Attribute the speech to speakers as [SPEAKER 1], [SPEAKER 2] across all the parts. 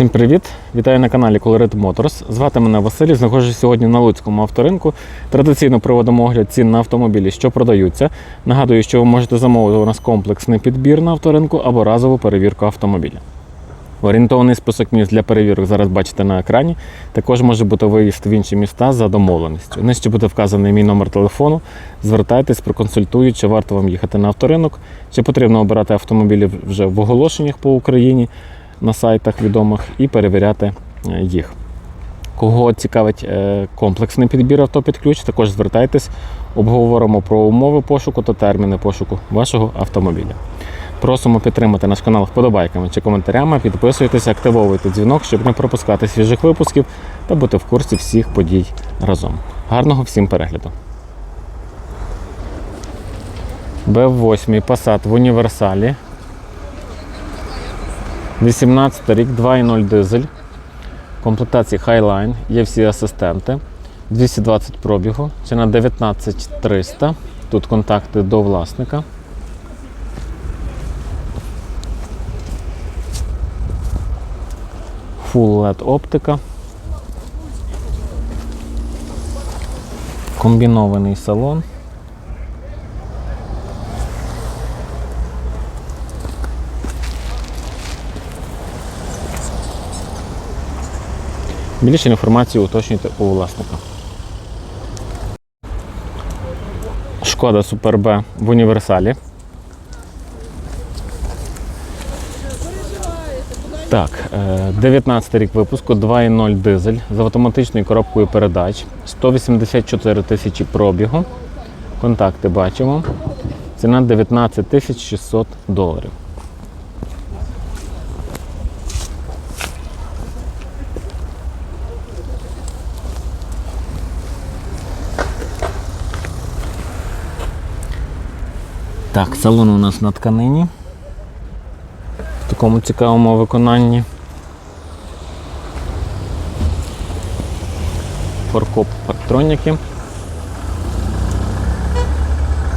[SPEAKER 1] Всім привіт! Вітаю на каналі Colored Motors. Звати мене Василь. Знаходжусь сьогодні на Луцькому авторинку. Традиційно проводимо огляд цін на автомобілі, що продаються. Нагадую, що ви можете замовити у нас комплексний підбір на авторинку або разову перевірку автомобіля. Орієнтований список міст для перевірок зараз бачите на екрані. Також може бути виїзд в інші міста за домовленістю. Нижче буде вказаний мій номер телефону. Звертайтесь, проконсультують, чи варто вам їхати на авторинок, чи потрібно обирати автомобілі вже в оголошеннях по Україні на сайтах відомих і перевіряти е, їх. Кого цікавить е, комплексний підбір авто під ключ, також звертайтесь, обговоримо про умови пошуку та терміни пошуку вашого автомобіля. Просимо підтримати наш канал вподобайками чи коментарями, підписуйтесь, активовуйте дзвінок, щоб не пропускати свіжих випусків та бути в курсі всіх подій разом. Гарного всім перегляду! Б8 Passat в універсалі. 18 рік, 2.0 дизель. Комплектації Highline, є всі асистенти. 220 пробігу, ціна 19300. Тут контакти до власника. Full LED оптика. Комбінований салон. Більше інформації уточнюйте у власника. Шкода Супер Б в універсалі. Так, е, 19 рік випуску, 2.0 дизель з автоматичною коробкою передач, 184 тисячі пробігу. Контакти бачимо. Ціна 19 тисяч 600 доларів. Так, салон у нас на тканині. В такому цікавому виконанні. Форкоп парктроніки.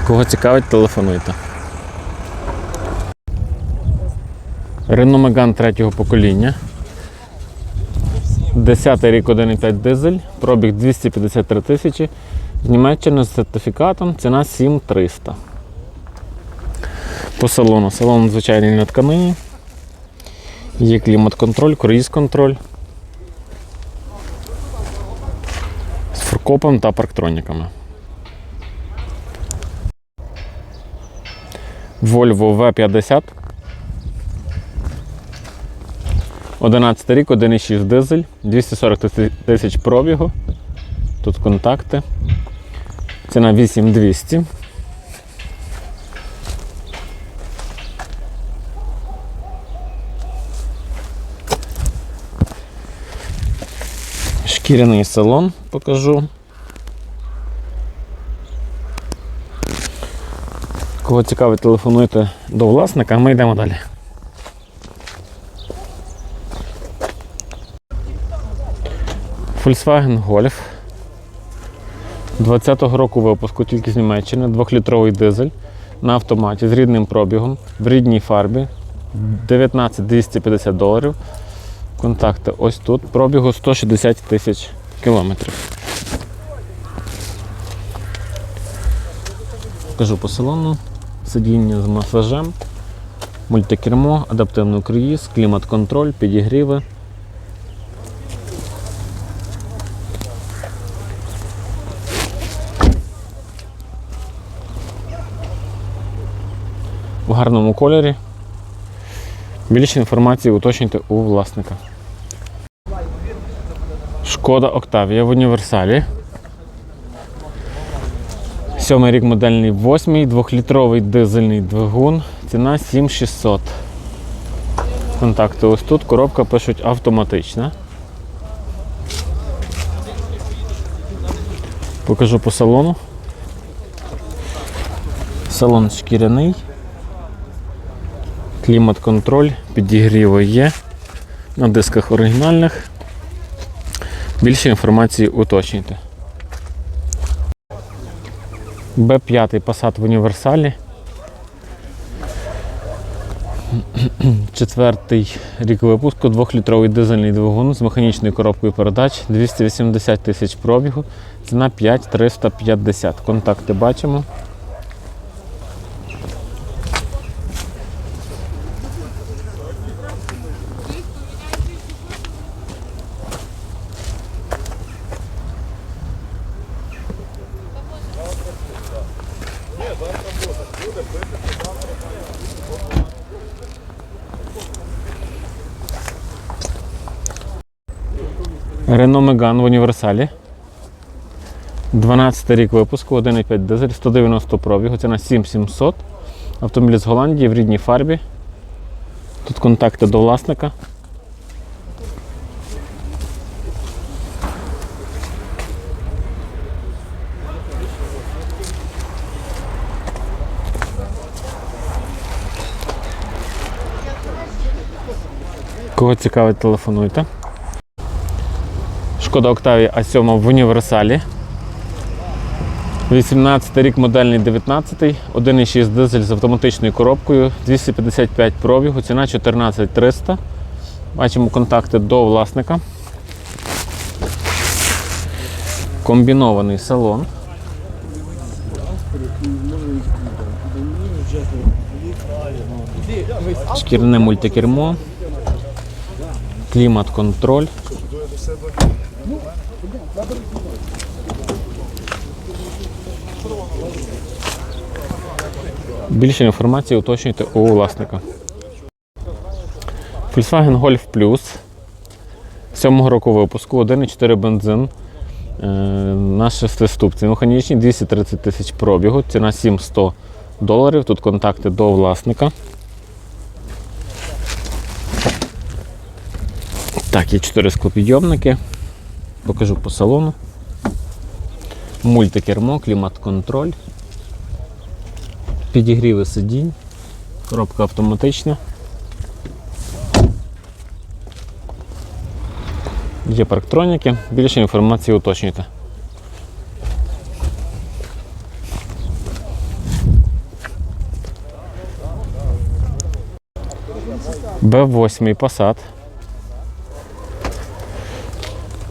[SPEAKER 1] Кого цікавить, телефонуйте. Renault Megane третього покоління. 10 рік 1,5 дизель, пробіг 253 тисячі. З Німеччини з сертифікатом, ціна 7300. По салону. Салон звичайний на тканині. Є клімат-контроль, круїз-контроль. З фуркопом та парктроніками. Volvo V50. 11 рік, 1,6 дизель, 240 тисяч пробігу. Тут контакти. Ціна 8200. Шкіряний салон покажу. Кого цікавить, телефонуйте до власника, а ми йдемо далі. Volkswagen Golf 20-го року випуску тільки з Німеччини, 2-літровий дизель на автоматі з рідним пробігом, в рідній фарбі, 19 250 доларів. Контакти ось тут. Пробігу 160 тисяч кілометрів. Покажу по салону. Сидіння з масажем, мультикермо, адаптивний круїз, клімат-контроль, підігріви. В гарному кольорі. Більше інформації уточнюйте у власника. Шкода Октавія в універсалі. Сьомий рік модельний восьмий, двохлітровий дизельний двигун. Ціна 7600. Контакти ось тут. Коробка пишуть автоматична. Покажу по салону. Салон шкіряний. Клімат-контроль, підігріви є. На дисках оригінальних. Більше інформації уточнюйте. Б5 Passat в універсалі. Четвертий рік випуску, двохлітровий дизельний двигун з механічною коробкою передач, 280 тисяч пробігу, ціна 5350. Контакти бачимо. Renault Megane в універсалі. 12 рік випуску, 1,5 дизель, 190 пробігу, ціна 7700. Автомобіль з Голландії в рідній фарбі. Тут контакти до власника. Кого цікавить, телефонуйте. Шкода Октавія А7 в універсалі. 18 рік модельний 19-й, 1,6 дизель з автоматичною коробкою, 255 пробігу, ціна 14300. Бачимо контакти до власника. Комбінований салон. Шкірне мультикермо. Клімат-контроль. Більше інформації уточнюйте у власника. Volkswagen Golf Plus 7 року випуску, 1,4 бензин е, на 6 ступці. Механічний 230 тисяч пробігу, ціна 700 доларів. Тут контакти до власника. Так, є 4 склопідйомники. Покажу по салону. Мультикермо, клімат-контроль. Підігріви сидінь, коробка автоматична. Є парктроніки, більше інформації уточнюйте. Б8 Passat.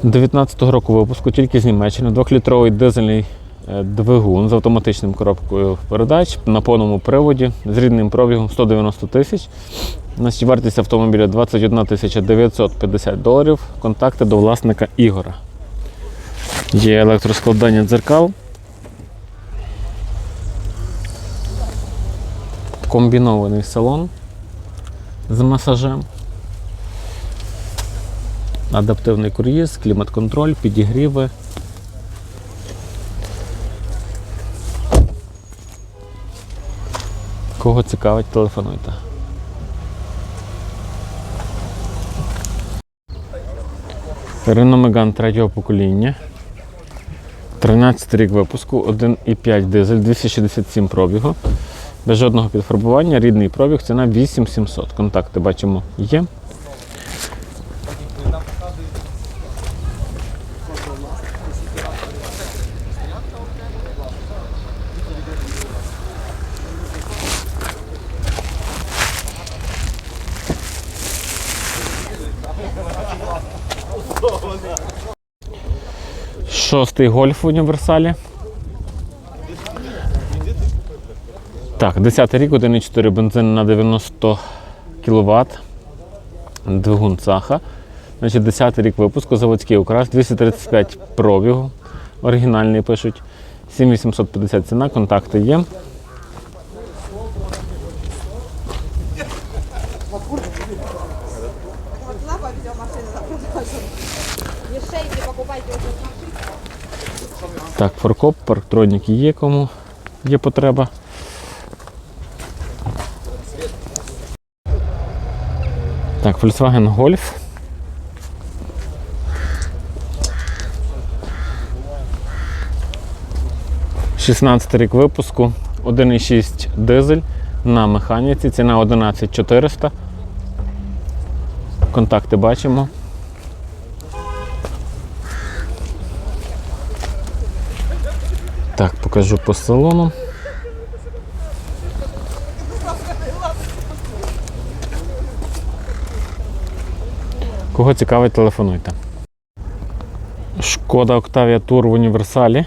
[SPEAKER 1] 19-го року випуску тільки з Німеччини, 2-літровий дизельний е, двигун з автоматичним коробкою передач на повному приводі з рідним пробігом 190 тисяч. Наші вартість автомобіля 21 950 доларів. Контакти до власника Ігора. Є електроскладання дзеркал. Комбінований салон з масажем. Адаптивний круїз, клімат-контроль, підігріви. Кого цікавить, телефонуйте. Renault Megane третього покоління. 13 рік випуску, 1,5 дизель, 267 пробігу. Без жодного підфарбування, рідний пробіг, ціна 8700. Контакти бачимо є. Шостий гольф в універсалі. Так, 10 рік, 1,4 бензин на 90 кВт. Двигун Цаха. Значить, 10 рік випуску, заводський окрас, 235 пробігу. Оригінальний пишуть. 7850 ціна, контакти є. Так, форкоп, парктроніки є кому є потреба. Так, Volkswagen Golf. Шістнадцятий рік випуску, 1,6 дизель на механіці, ціна 11400. Контакти бачимо. Так, покажу по салону. Кого цікавить, телефонуйте. Шкода Octavia Tour в універсалі.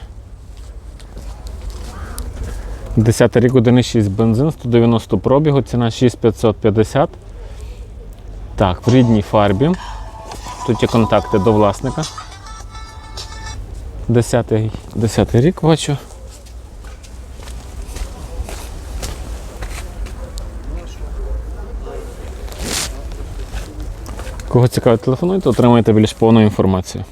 [SPEAKER 1] 10 рік 1,6 бензин, 190 пробігу, ціна 6550. Так, в рідній фарбі. Тут є контакти до власника. 10, 10 рік бачу. Кого цікавить, телефонуйте, отримаєте більш повну інформацію.